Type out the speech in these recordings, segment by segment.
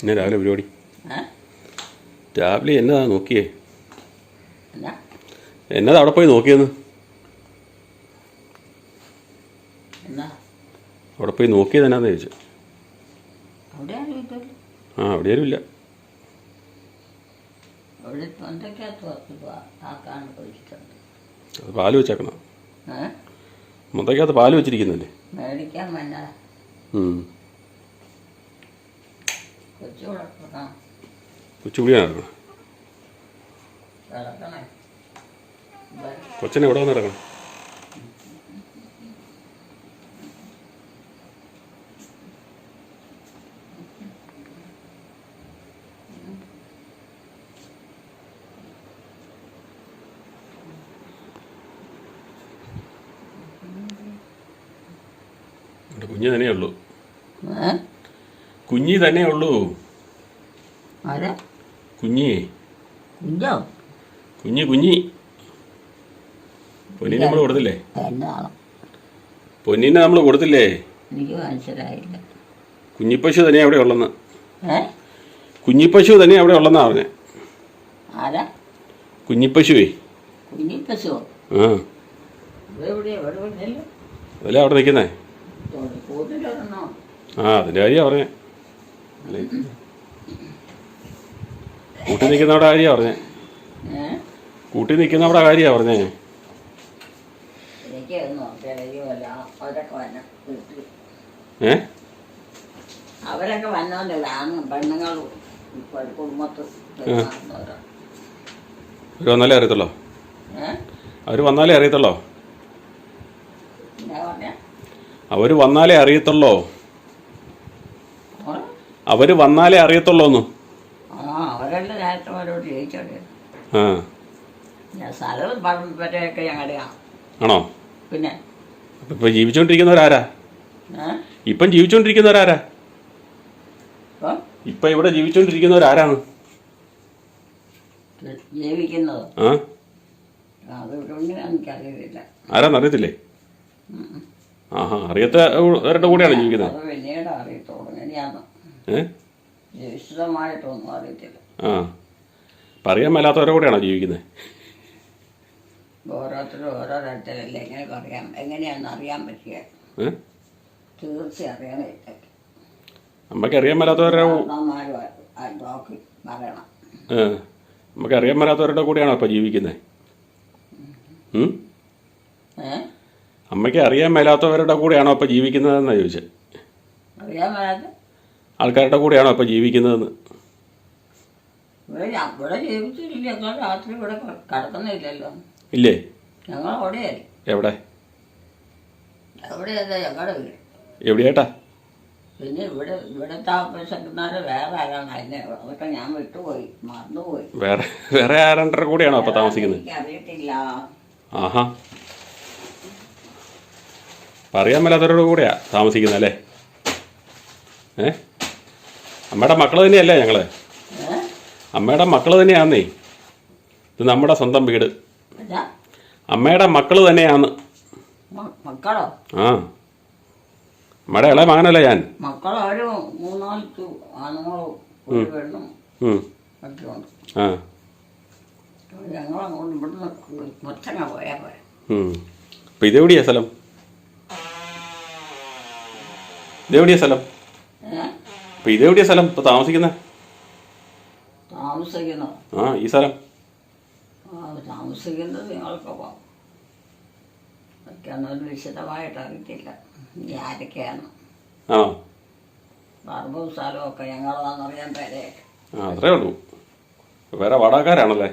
എന്നാ രാവിലെ പരിപാടി. രാവിലെ എന്നതാ നോക്കിയേ? എന്നാ? എന്നതാ അവിടെ പോയി നോക്കിയെന്ന്? അവിടെ പോയി നോക്കിയത് എന്നാന്ന് ചോദിച്ചു. ആ അവിടെ ആരും ഇല്ല. അവിടെ തൊണ്ടയ്ക്കകത്ത് വർക്ക് അത് പാൽ വെച്ചേക്കണം? മുന്തക്കകത്ത് മുത്തക്കകത്ത് പാൽ വെച്ചിരിക്കുന്നില്ലേ? മേടിക്കാൻ വന്ന ഉം. കൊച്ചു കൊച്ചനെ എവിടെ വന്ന് കിടക്കണം എന്റെ കുഞ്ഞ് തന്നെ ഉള്ളൂ. കുഞ്ഞി തന്നെ ഉള്ളൂ. ആരാ? കുഞ്ഞി. കുഞ്ഞോ? കുഞ്ഞി പൊന്നിന് നമ്മൾ കൊടുത്തില്ലേ? പൊന്നിനെ നമ്മൾ കൊടുത്തില്ലേ? എനിക്ക് മനസ്സിലായില്ല. കുഞ്ഞിപ്പശു തന്നെ അവിടെ ഉള്ളെന്ന്. കുഞ്ഞിപ്പശു തന്നെ അവിടെ ഉള്ളെന്നാ പറഞ്ഞേ. കുഞ്ഞിപ്പശുവേ. കുഞ്ഞിപ്പശു ആ. ഉണ്ടല്ലോ അവിടെ നിൽക്കുന്നേ? ആ അതിന്റെ കാര്യമാണ് പറഞ്ഞേ. കൂട്ടി നിൽക്കുന്നവിടെ കാര്യമാണ് പറഞ്ഞേ. കൂട്ടി നിൽക്കുന്നവിടെ കാര്യമാണ് പറഞ്ഞേ. ഏ? അവരൊക്കെ കുടുംബത്തിൽ പെരുമാറുന്നവരാ. അവർ വന്നാലേ അറിയത്തുള്ളോ? അവർ അവർ വന്നാലേ അറിയത്തുള്ളോ? അവർ വന്നാലേ അറിയത്തുള്ളോ? അവർ വന്നാലേ അറിയത്തുള്ളൂ ആണോ? പിന്നെ? ജീവിച്ചോണ്ടിരിക്കുന്നവരാരാ? ഇപ്പം ജീവിച്ചോണ്ടിരിക്കുന്നവരാരാ? ഇപ്പൊ ജീവിച്ചുകൊണ്ടിരിക്കുന്നവരാരാ ഇപ്പം ഇവിടെ ജീവിച്ചോണ്ടിരിക്കുന്നവരാരാണ്? ജീവിക്കുന്നത്? ആ. ആഹാ അറിയാത്തവരുടെ കൂടെയാണ് ജീവിക്കുന്നത്? അത് പിന്നീട് അറിയത്തുള്ളൂ. എങ്ങനെയാന്ന് ഏ? വിശദമായിട്ടൊന്നും അറിയത്തില്ല. ആ. അപ്പം അറിയാൻ മേലാത്തവരുടെ കൂടെയാണോ ജീവിക്കുന്നത്? ഓരോരുത്തരും ഓരോ തരത്തിലല്ലേ എങ്ങനെ അറിയാം. എങ്ങനെയാണെന്ന് അറിയാൻ പറ്റിയ ഏ? അറിയാൻ മേലാത്തവരുടെ അമ്മമാരും നോക്കി പറയണം. ഏ. നമുക്ക് അറിയാൻ മേലാത്തവരുടെ കൂടെയാണോ ഇപ്പം ജീവിക്കുന്നത്? അമ്മയ്ക്ക് അറിയാൻ മേലാത്തവരുടെ കൂടെയാണോ ഇപ്പം ജീവിക്കുന്നതെന്നാണ് ചോദിച്ചത് അറിയാൻ മേലാത്ത? ആൾക്കാരുടെ കൂടെയാണോ ഇപ്പം ജീവിക്കുന്നതെന്ന്? ഇവിടെ ഞ- ഇവിടെ ജീവിച്ചില്ല ഞങ്ങൾ രാത്രി ഇവിടെ ക- കിടക്കുന്നില്ലല്ലോ. ഇല്ലേ? ഞങ്ങൾ എവിടെ? എവിടെയല്ല ഞങ്ങളുടെ വീട്. എവിടെയായിട്ടാ പിന്നെ ഇവിടെ ഇവിടെ താമസിക്കുന്നവരെ വേറെ ആരാണ്? അതിനെ അതൊക്കെ ഞാൻ വിട്ടുപോയി. മറന്നുപോയി. വേറെ വേറെ ആരണ്ടര കൂടെയാണോ ഇപ്പം താമസിക്കുന്നത്? എനിക്ക് അറിയത്തില്ല ആഹാ. അപ്പം മേലാത്തവരോട് കൂടെയാ താമസിക്കുന്നത് അല്ലേ ഏ? അമ്മയുടെ മക്കൾ തന്നെയല്ലേ ഞങ്ങൾ ഏ അമ്മയുടെ മക്കൾ തന്നെയാന്നേ. ഇത് നമ്മുടെ സ്വന്തം വീട്. അമ്മയുടെ മക്കൾ തന്നെയാന്ന്. മക്കളോ? ആ. അമ്മയുടെ ഇളയ മകനല്ലേ ഞാൻ? ഇതെവിടെയാ സ്ഥലം? ഇതെവിടെയാ സ്ഥലം? അപ്പൊ ഇതെവിടെയാ സ്ഥലം? ഇപ്പൊ താമസിക്കുന്ന? താമസിക്കുന്നോ. ആ ഈ സ്ഥലം? താമസിക്കുന്നത് നിങ്ങൾക്കൊപ്പം ഒന്നും വിശദമായിട്ട് അറിയത്തില്ല ആരൊക്കെയാണ് ആ. പറമ്പും സ്ഥലവും ഒക്കെ വന്നറിയാൻ പേരെ അത്രേ ഉള്ളൂ. വേറെ വാടകക്കാരാണല്ലേ?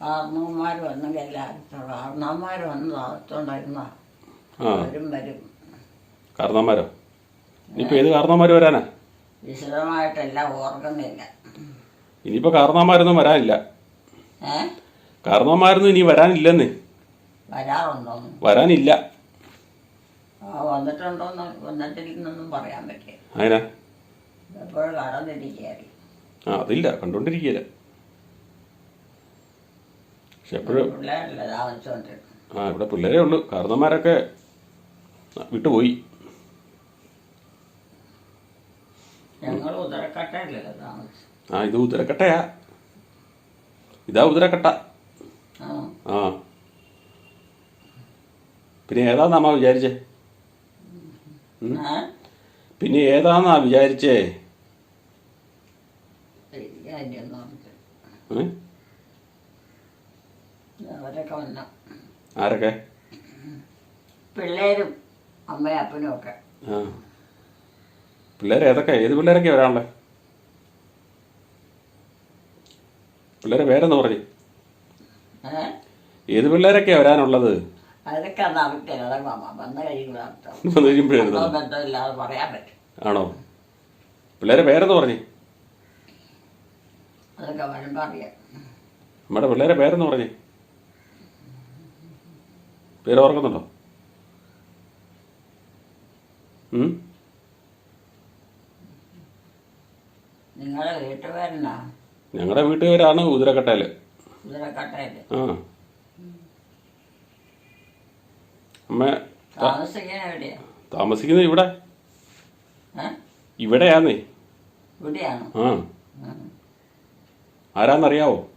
കാരണവന്മാർ വന്നെങ്കിൽ എല്ലാവരും കാരണവന്മാർ വന്ന് താമസിച്ചുകൊണ്ടിരുന്ന ആ. വരും. കാരണവന്മാരോ? ഇനിയിപ്പോ ഏത് കാരണന്മാർ വരാനാ? വിശദമായിട്ടെല്ലാം ഓർക്കുന്നില്ല. ഇനിയിപ്പോ കാരണവന്മാരൊന്നും വരാനില്ല. കാരണവന്മാരൊന്നും ഇനി വരാനില്ലെന്ന്. വരാറുണ്ടോ വരാനില്ല. വന്നിട്ടുണ്ടോന്ന് വന്നിട്ടില്ലെന്നൊന്നും പറയാൻ പറ്റില്ല. അതിനാ എപ്പോഴും കടന്നിരിക്കുകയായിരിക്കും. ആ അതില്ല. കണ്ടുകൊണ്ടിരിക്കുകയില്ല പക്ഷെ എപ്പോഴും പിള്ളേരല്ലേ താമസിച്ചോണ്ടിരുന്നത് ആ ഇവിടെ പിള്ളേരേ ഉള്ളൂ. കാരണന്മാരൊക്കെ വിട്ടുപോയി. ഞങ്ങൾ ഉദരക്കട്ടയിലല്ലേ താമസിച്ചു ആ ഇത് ഉദരക്കട്ടയാ. ഇതാ ഉദരക്കട്ട. ആ. പിന്നെ ഏതാന്നാ വിചാരിച്ചേ? പിന്നെ ഏതാന്നാ വിചാരിച്ചേ. ഏ? അവരൊക്കെ വന്ന. ആരൊക്കെ? പിള്ളേരും അമ്മയും അപ്പനും ഒക്കെ. ആ. പിള്ളേർ ഏതൊക്കെ? ഏത് പിള്ളേരൊക്കെ വരാനുള്ളത് പിള്ളേരെ പേരെന്ന് പറഞ്ഞു? ഏ? ഏത് പിള്ളേരൊക്കെയാ വരാനുള്ളത്? അതൊക്കെ അന്ന് അവർക്ക് അതൊക്കെ വന്ന കഴിയുമ്പോൾ അർത്ഥം. വന്ന് കഴിയുമ്പോഴായിരുന്നു ബന്ധവും ബന്ധമില്ലാതെ പറയാൻ പറ്റും. ആണോ? പിള്ളേരെ പേരെന്ന് പറഞ്ഞു? അതൊക്കെ വരുമ്പോൾ അറിയാം. നമ്മുടെ പിള്ളേരെ പേരെന്ന് പറഞ്ഞു? പേര് ഓർക്കുന്നുണ്ടോ? ഞങ്ങളുടെ വീട്ടുകാരാണ് ഉദരക്കട്ടയിൽ ആ. അമ്മ താമസിക്കുന്നത് ഇവിടെ. ഇവിടെയാന്നേ. ആ. ആരാന്നറിയാവോ?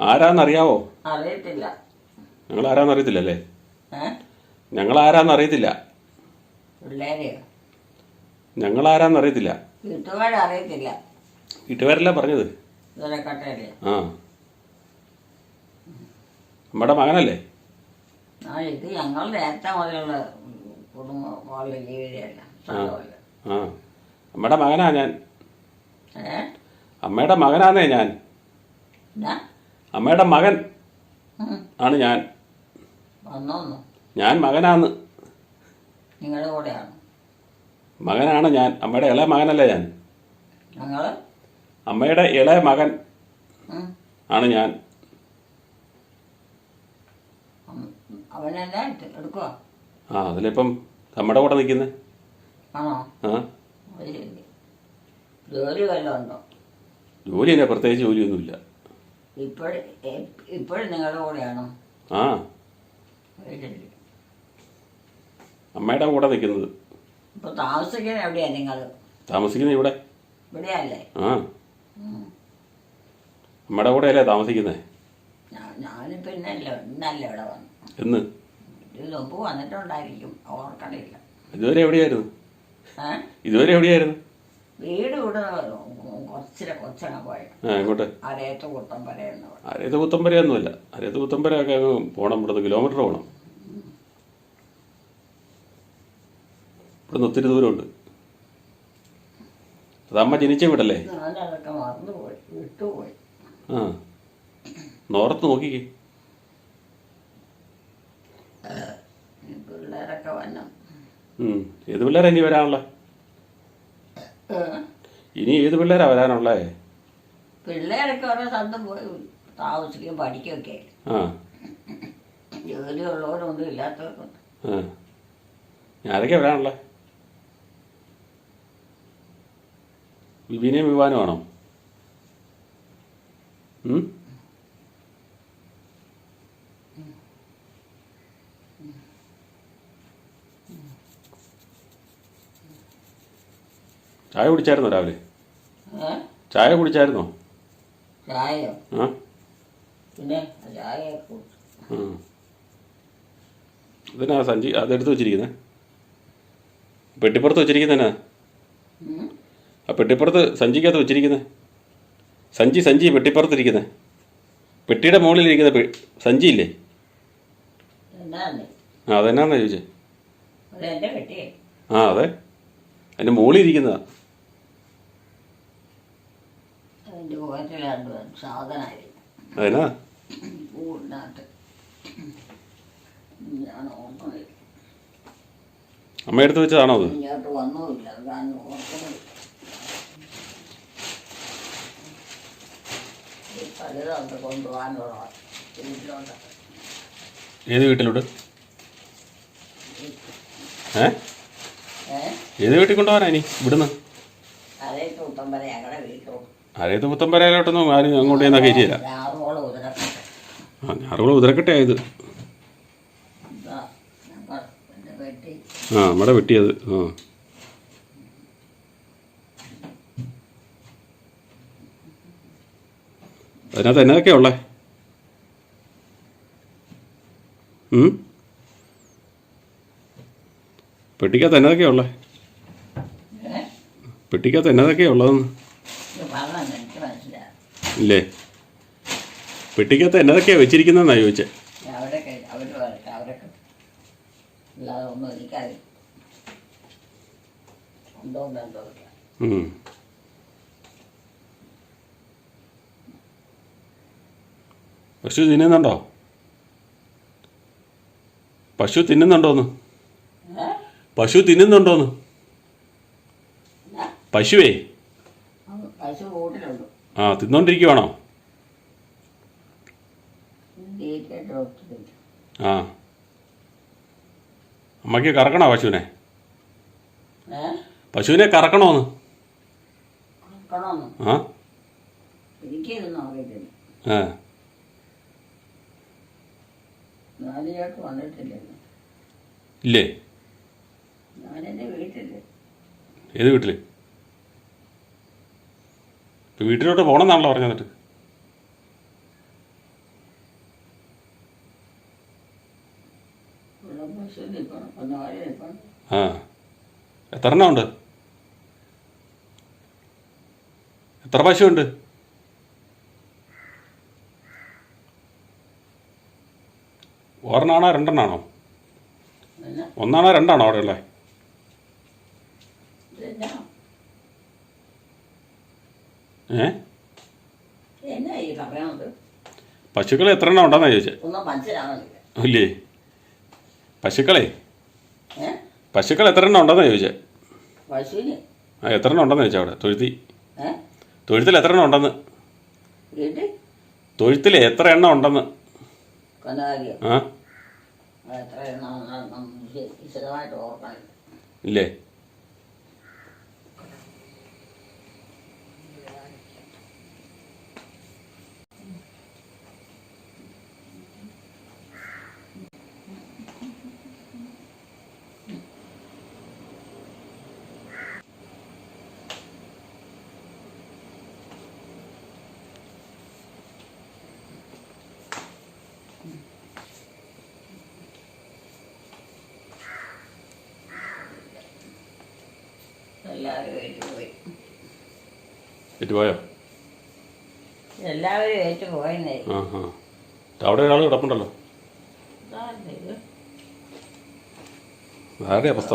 ആരാന്നറിയാവോ? അറിയത്തില്ല. ഞങ്ങൾ ആരാന്ന് അറിയത്തില്ല അല്ലേ ഞങ്ങൾ ആരാന്ന് അറിയത്തില്ല ഞങ്ങൾ വീട്ടുകാരെ അറിയത്തില്ല വീട്ടുകാരല്ല പറഞ്ഞത് ആ. നമ്മുടെ മകനല്ലേ? ആ ഇത് ഞങ്ങൾ നേരത്തെ മുതലുള്ള കുടുംബ പോലെ ജീവിതമല്ല സ്ഥലമല്ല. ആ. നമ്മുടെ മകനാ ഞാൻ. അമ്മയുടെ മകനാന്നേ ഞാൻ. അമ്മയുടെ മകൻ ആണ് ഞാൻ. ഞാൻ മകനാന്ന് നിങ്ങളുടെ കൂടെയാണ്. മകനാണ് ഞാൻ. അമ്മയുടെ ഇളയ മകനല്ലേ ഞാൻ? അമ്മയുടെ ഇളയ മകൻ ആണ് ഞാൻ. ആ അതിലിപ്പം നമ്മുടെ കൂടെ ശരി ജോലി തന്നെ പ്രത്യേകിച്ച് ജോലിയൊന്നുമില്ല. ഇപ്പോഴും നിങ്ങളുടെ കൂടെയാണോ? ആ അത് ശരി അമ്മയുടെ കൂടെ നിൽക്കുന്നത്. ഇപ്പൊ താമസിക്കുന്നത് എവിടെയാ നിങ്ങൾ താമസിക്കുന്നത് ഇവിടെ. ഇവിടെയല്ലേ? ആ. അമ്മയുടെ കൂടെ അല്ലേ താമസിക്കുന്നത് ഞാ- ഞാനും പിന്നെ അല്ല ഇന്നല്ല ഇവിടെ വന്നു. എന്ന്? ഇതിന് മുമ്പ് വന്നിട്ടുണ്ടായിരിക്കും ഓർക്കണില്ല. ഇതുവരെ എവിടെയായിരുന്നു? ഇതുവരെ എവിടെയായിരുന്നു? വീട് ഇവിടെ കുറച്ചിലെ കൊച്ചങ്ങ പോയ ആ ഇങ്ങോട്ട് അരയത്ത് പുത്തമ്പരയൊക്കെ അങ്ങ് പോകണം ഇവിടുന്ന് കിലോമീറ്റർ പോകണം ഇവിടുന്ന് ഒത്തിരി ദൂരമുണ്ട്. അത് അമ്മ ജനിച്ച വീടല്ലേ? ആ. നോർത്ത് നോക്കി. ഏത് പിള്ളേരാ ഇനി വരാനുള്ള? ഇനി ഏത് പിള്ളേരാ വരാനുള്ളേ? പിള്ളേരൊക്കെ ഓരോ സ്ഥലത്തും പോയി താമസിക്കുകയും പഠിക്കുകയൊക്കെ ഇല്ലാത്തവർക്കുണ്ട് ആരൊക്കെ വരാനുള്ളേ. വിപിനെയും വിവാനുമാണോ? ചായ കുടിച്ചായിരുന്നോ രാവിലെ? ചായ കുടിച്ചായിരുന്നോ? ചായയോ? ആ. പിന്നെ ചായ. ഇതിനാ സഞ്ചി അതെടുത്ത് വെച്ചിരിക്കുന്നത് പെട്ടിപ്പുറത്ത് വെച്ചിരിക്കുന്നതിനാ. ആ പെട്ടിപ്പുറത്ത് സഞ്ചിക്കകത്ത് വെച്ചിരിക്കുന്നത് സഞ്ചി സഞ്ചി പെട്ടിപ്പുറത്തിരിക്കുന്നത് പെട്ടിയുടെ മുകളിലിരിക്കുന്ന സഞ്ചി സഞ്ചിയില്ലേ? ആ അതെന്നാന്നാ ചോദിച്ചേ? ആ അതെ. അതിന്റെ മുകളിൽ ഇരിക്കുന്നതാ അതെന്നാ? കൂടിനകത്ത് ഞാൻ ഓർക്കുന്നത് അമ്മ എടുത്ത് വെച്ചതാണോ അത് ഇങ്ങോട്ട് വന്നുമില്ല ഞാൻ ഓർക്കുന്നത് ഈ ഏത് വീട്ടിലോട്ട് ഏ? ഏത് വീട്ടിൽ കൊണ്ടുപോകാനാ ഇനി? ഇവിടുന്ന്? കൂട്ടം വരെ ഞങ്ങളുടെ അരയത്ത് പുത്തമ്പരയിലോട്ടൊന്നും ആരും അങ്ങോട്ട് ചെന്നാൽ കയറ്റിയില്ല ഉതിരക്കട്ടെ ഞാറുകുളം ഉദരക്കട്ടെ ആയത് ആ നമ്മുടെ വെട്ടിയത് ആ. അതിനകത്ത് എന്നതൊക്കെയാ ഉള്ളേ? ഉം? പെട്ടിക്കകത്ത് എന്നതൊക്കെയാ ഉള്ളത് പെട്ടിക്കകത്ത് എന്നതൊക്കെയാ ഉള്ളതെന്ന്? ഇല്ലേ? പെട്ടിക്കകത്ത് എന്നതൊക്കെയാ വെച്ചിരിക്കുന്നതെന്നാ ചോദിച്ചേ? അവരൊക്കെ അവർ വരട്ടെ അവരൊക്കെ അല്ലാതെ ഒന്നും എനിക്കറിയില്ല ഉണ്ടോ എന്തോ ഇല്ല ഉം. പശു തിന്നുന്നുണ്ടോ? പശു തിന്നുന്നുണ്ടോന്ന്? പശു തിന്നുന്നുണ്ടോന്ന്? പശുവേ? ആ തിന്നോണ്ടിരിക്കുവാണോ? ആ. അമ്മയ്ക്ക് കറക്കണോ പശുവിനെ? പശുവിനെ കറക്കണോന്ന്? ആ? ആ. ഇല്ലേ? ഞാനെന്റെ ഏത് വീട്ടിൽ? ഇപ്പം വീട്ടിലോട്ട് പോണെന്നാണല്ലോ പറഞ്ഞു നിൽക്കണം ആ. എത്ര എണ്ണം ഉണ്ട് എത്ര പശുവുണ്ട്? ഒരെണ്ണാണോ രണ്ടെണ്ണാണോ? ഒന്നാണോ രണ്ടാണോ അവിടെ ഉള്ളത് ഏ? പശുക്കൾ എത്ര എണ്ണം ഉണ്ടെന്നാ ചോദിച്ചത് ഇല്ലേ? പശുക്കളെ? പശുക്കൾ എത്ര എണ്ണം ഉണ്ടെന്നാ ചോദിച്ചത് ആ എത്ര എണ്ണം ഉണ്ടെന്ന് ചോദിച്ചാ അവിടെ? തൊഴുത്തി. തൊഴുത്തിൽ എത്ര എണ്ണം ഉണ്ടെന്ന്? തൊഴുത്തിൽ? എത്ര എണ്ണം ഉണ്ടെന്ന്? ആ അത് എത്ര എണ്ണം വിശദമായിട്ട് ഓർക്കണം ഇല്ലേ? എല്ലാവരും ഏറ്റുപോയി. ഏറ്റുപോയോ? എല്ലാവരും ഏറ്റുപോയെന്നേ. അവിടെ ഒരാൾ കിടപ്പുണ്ടല്ലോ. ഇതാരുടെ അവസ്ഥ.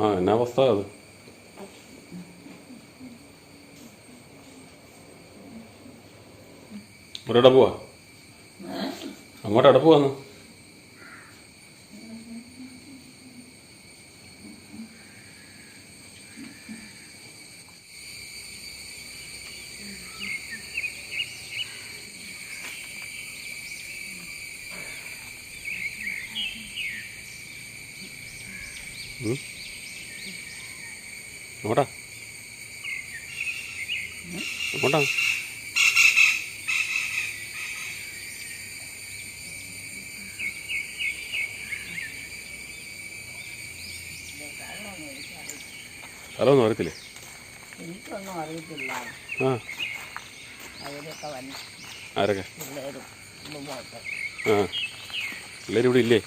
ആ എന്നാ അവസ്ഥ അത്? ഒരിടെ പോവാ? അങ്ങോട്ട് അടപ്പ് പോവാന്ന്? അങ്ങോട്ടാ അങ്ങോട്ടാ സ്ഥലമൊന്നും അറിയത്തില്ലേ? എനിക്കൊന്നും അറിയത്തില്ല. ആ. അവരൊക്കെ വന്നു ആരൊക്കെ? പിള്ളേരും ആ. പിള്ളേരിവിടെ ഇല്ലേ?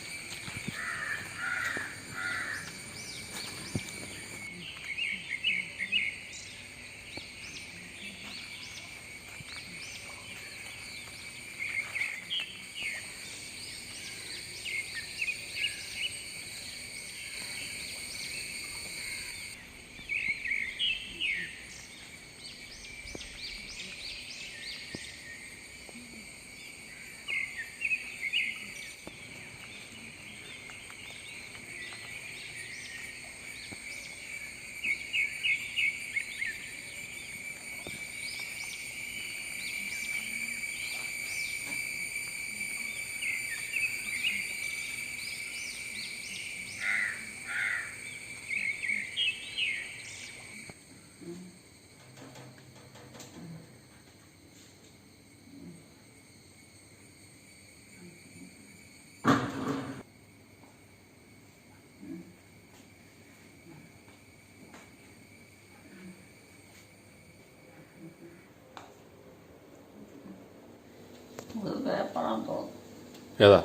പോകണം തോന്നുന്നു ഏതാ?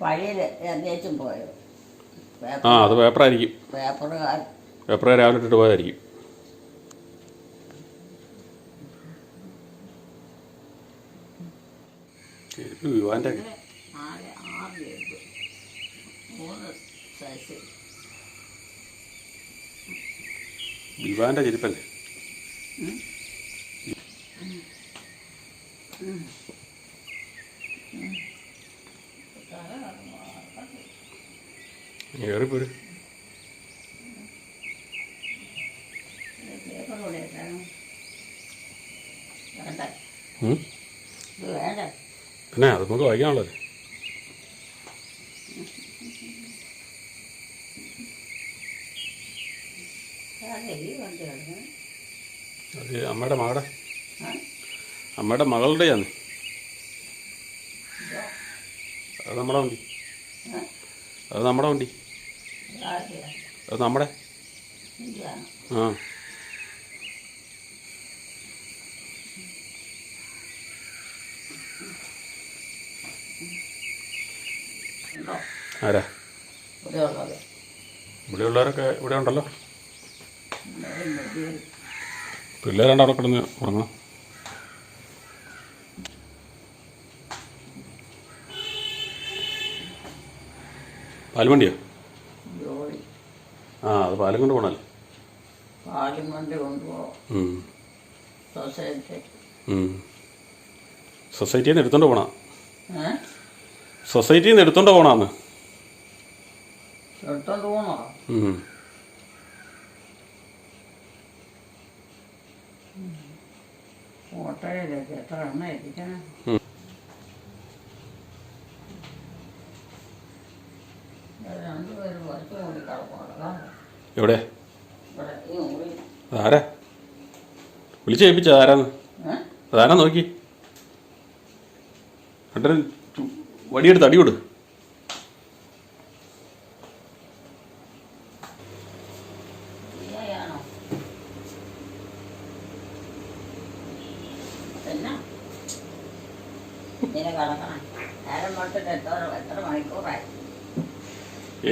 വഴിയിൽ എന്നേച്ചും പോയത് ആ അത് പേപ്പറായിരിക്കും. പേപ്പറുകാർ. പേപ്പർ രാവിലെ ഇട്ടിട്ട് പോയതായിരിക്കും. വിവാന്റെ ചെരുപ്പല്ലേ കയറിപ്പോര് പേപ്പർ കൂടെ ഇട്ടാണ് വേണ്ട ഉം? ഇത് വേണ്ട പിന്നെ അത് നമുക്ക് വായിക്കാനുള്ളത്. അത് അമ്മയുടെ മകളുടെ ആ അമ്മയുടെ മകളുടെയാണ് അത് നമ്മുടെ വണ്ടി. അത് നമ്മുടെ വണ്ടി. അത് നമ്മുടെ? ആ ഉണ്ടോ ആരാ? ഇവിടെ ഉള്ളവരൊക്കെ ഇവിടെ ഉണ്ടല്ലോ. പിള്ളേരാണ്ട് അവിടെ കിടന്ന് ഉറങ്ങണം പാൽവണ്ടിയോ ആ അത് പാലും കൊണ്ട് പോകണല്ലേ പാലും കൊണ്ട് കൊണ്ടുപോകും. സൊസൈറ്റി. സൊസൈറ്റിയിൽ നിന്ന് എടുത്തോണ്ട് പോണ? സൊസൈറ്റിന്ന് സൊസൈറ്റിയിൽ നിന്ന് എടുത്തോണ്ട് പോണാന്ന്. എടുത്തോണ്ട് പോകണോ ഉം. ഓട്ടോയിലേക്ക് എത്ര എണ്ണ ഇരിക്കണം? ഉം. രണ്ടുപേരും കുറച്ച് കൂടി കിടക്കണം എവിടെ? ഇവിടെ ഈ മുറി. അതാരാ? വിളിച്ച് ഏൽപ്പിച്ച ആരാന്ന് അതാരാ നോക്കി? അട്ടൻ വടിയെടുത്ത് അടി കൊടു നീയാണോ പിന്നെ ഇങ്ങനെ കിടക്കണം നേരം തൊട്ടിട്ട് എത്ര എത്ര മണിക്കൂറായി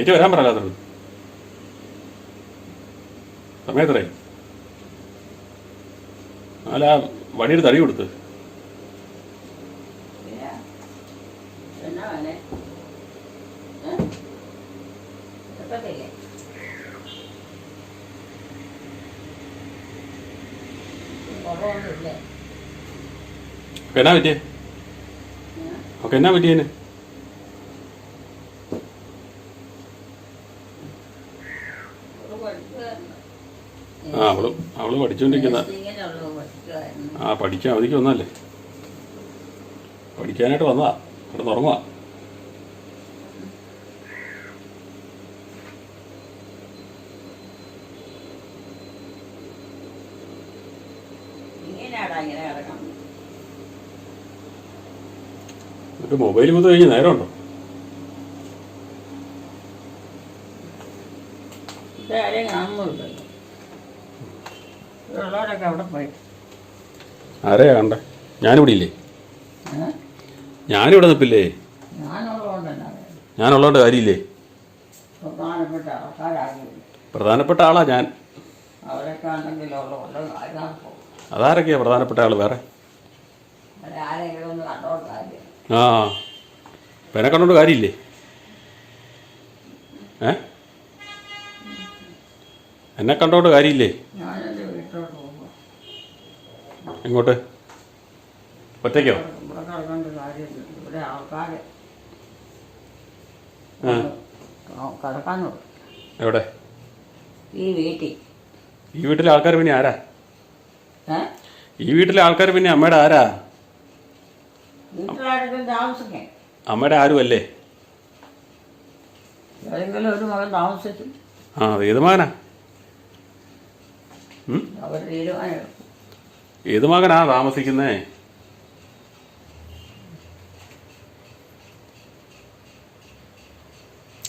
ഏറ്റു വരാൻ പറയാത്തത്. സമയത്തരായി അല്ല വടിയെടുത്ത് തടി കൊടുത്ത്. എന്നാ പറ്റിയേ? ഒക്കെ എന്നാ പറ്റിയേന് ഒരു പഠിക്കുമായിരുന്നു. ആ അവൾ പഠിച്ചുകൊണ്ടിരിക്കുന്ന ആ പഠിക്കാൻ അവധിക്ക് വന്നല്ലേ പഠിക്കാനായിട്ട് വന്നതാ. ഇവിടെ കിടക്കണം എന്നിട്ട് മൊബൈൽ മുതൽ കഴിഞ്ഞ് നേരമുണ്ടോ ഇത് ആരെയും കാണുന്നില്ലല്ലോ ഇവിടെയുള്ളവരൊക്കെ അവിടെ പോയി ആരെയാ കണ്ട? ഞാനിവിടെ ഇല്ലേ? ഞാനിവിടെ നിൽപ്പില്ലേ? ഞാനുള്ളതുകൊണ്ട് കാര്യമില്ലേ? പ്രധാനപ്പെട്ട ആളാ ഞാൻ. അതാരൊക്കെയാ പ്രധാനപ്പെട്ട ആൾ വേറെ? ആ. പെനെ കണ്ടോണ്ട് കാര്യമില്ലേ? ഏ? എന്നെ കണ്ടോണ്ട് കാര്യമില്ലേ? എങ്ങോട്ട് ഒറ്റയ്ക്കോ? ഇവിടെ ആൾക്കാരെ ആ. എവിടെ? ഈ ഈ വീട്ടിലെ ആൾക്കാർ പിന്നെ ആരാ? ഈ വീട്ടിലെ ആൾക്കാർ പിന്നെ അമ്മയുടെ ആരാ? വീട്ടിലാരെങ്കിലും താമസിക്കേ അമ്മയുടെ ആരും അല്ലേ? ഏതെങ്കിലും ഒരു മകൻ താമസിച്ചു ആ ഏത് മകനാ? അവർ ഏത് മകനാ താമസിക്കുന്നേ?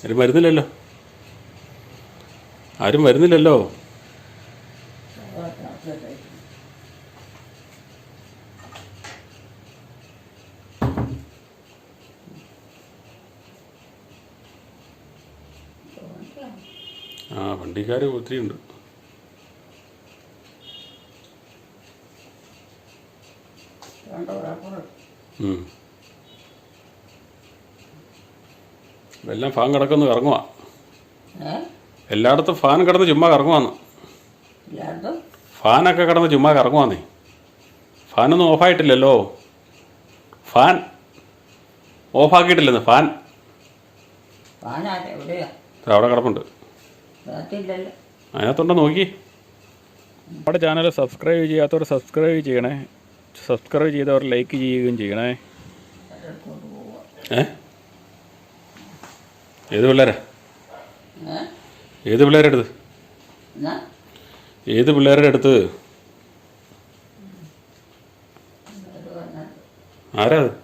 ആരും വരുന്നില്ലല്ലോ. ആരും വരുന്നില്ലല്ലോ. ആ വണ്ടിക്കാർ ഒത്തിരി ഉണ്ട്. എല്ലാം ഫാൻ കിടക്കുന്നു കറങ്ങുക എല്ലായിടത്തും ഫാൻ കിടന്ന് ചുമ്മാ കറങ്ങുവാന്ന്. ഫാനൊക്കെ കിടന്ന് ചുമ്മാ കറങ്ങുവാന്നേ. ഫാനൊന്നും ഓഫായിട്ടില്ലല്ലോ. Fan ഓഫാക്കിയിട്ടില്ലെന്ന് fan. അവിടെ കിടപ്പുണ്ട്. അതിനകത്തുണ്ടോ നോക്കി. നമ്മുടെ ചാനൽ സബ്സ്ക്രൈബ് ചെയ്യാത്തവർ സബ്സ്ക്രൈബ് ചെയ്യണേ. സബ്സ്ക്രൈബ് ചെയ്തവർ ലൈക്ക് ചെയ്യുകയും ചെയ്യണേ. ഏ? ഏത് പിള്ളേരാ? ഏത് പിള്ളേരുടെ അടുത്ത്? ഏത് പിള്ളേരുടെ അടുത്ത്? ആരാ അത്?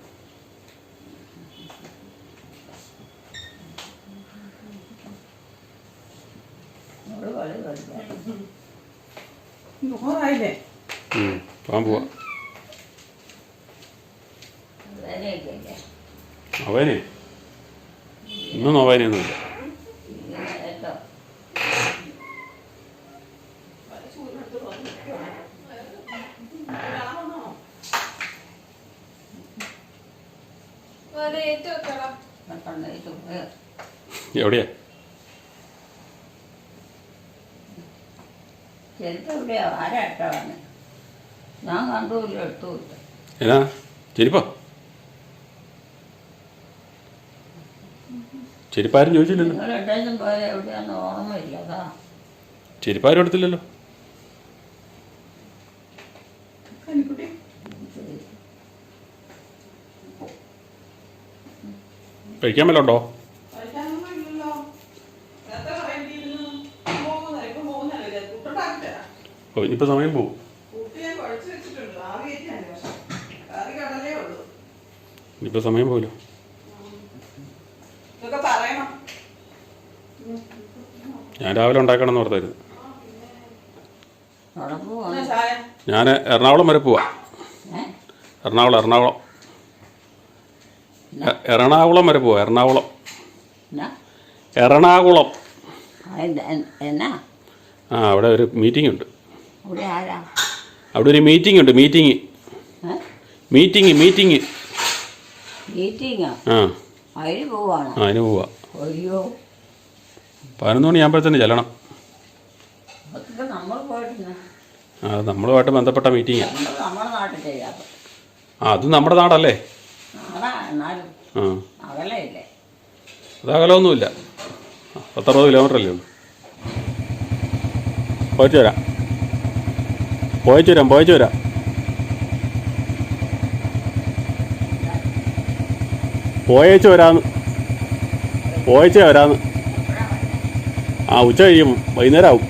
ചെരുപ്പാരും ചോദിച്ചില്ലല്ലോ. നിങ്ങൾ എവിടെയും പോയത് എവിടെയാന്ന് ഓർമ്മയില്ല അതാ. ചെരുപ്പാരും എടുത്തില്ലല്ലോ. കഴിക്കാൻ വല്ല ഉണ്ടോ കഴിക്കാനൊന്നും ഇല്ലല്ലോ നേരത്തെ പറയേണ്ടിയിരുന്നു. പോകുന്നില്ല ഇപ്പൊ പോകുന്നില്ല കുട്ടുണ്ടാക്കി തരാം. ഓ ഇനിയിപ്പോൾ സമയം പോവും. ഇനിയിപ്പോ ഞാൻ കുഴച്ച് വെച്ചിട്ടുണ്ട്. ആവി കയറ്റിയാണ് പക്ഷെ. കറി കടലേ ഉള്ളൂ. ഇനിയിപ്പോൾ സമയം പോവില്ലോ ഇതൊക്കെ പറയണം ഞാൻ രാവിലെ ഉണ്ടാക്കണം എന്ന് ഓർത്തായിരുന്നു. ഞാൻ എറണാകുളം വരെ പോവാ. എറണാകുളം എറണാകുളം. എറണാകുളം വരെ പോവാ എറണാകുളം. എറണാകുളം. ആ അവിടെ ഒരു മീറ്റിംഗ് ഉണ്ട്. അവിടെ ആരാ? അവിടെ ഒരു മീറ്റിംഗ് ഉണ്ട് മീറ്റിംഗ് മീറ്റിംഗ് മീറ്റിംഗ് ആ. അതിന് പോവാണോ? ആ അതിന് പോവാ. അയ്യോ. പതിനൊന്ന് മണിയാകുമ്പോഴത്തേന് ചെല്ലണം. ആ നമ്മളുമായിട്ട് ബന്ധപ്പെട്ട മീറ്റിങ്ങാണ് ആ അത് നമ്മുടെ നാടല്ലേ? ആ. അത് അകലമൊന്നുമില്ല പത്തറുപത് കിലോമീറ്റർ അല്ലേ ഉള്ളൂ. പോയിച്ചു വരാം. പോയിച്ചു വരാം പോയിച്ചു വരാം. പോയേച്ചു വരാന്ന്. പോയച്ചേ വരാന്ന്. ആ ഉച്ച കഴിയും. വൈകുന്നേരം ആവും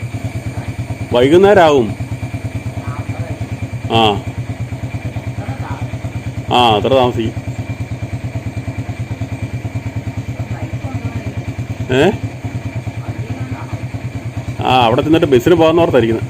വൈകുന്നേരം ആവും ആ. ആ അത്ര താമസിക്കും ഏ? ആ അവിടെ ചെന്നിട്ട് ബസ്സിന് പോകാമെന്ന് ഓർത്തായിരിക്കുന്നത്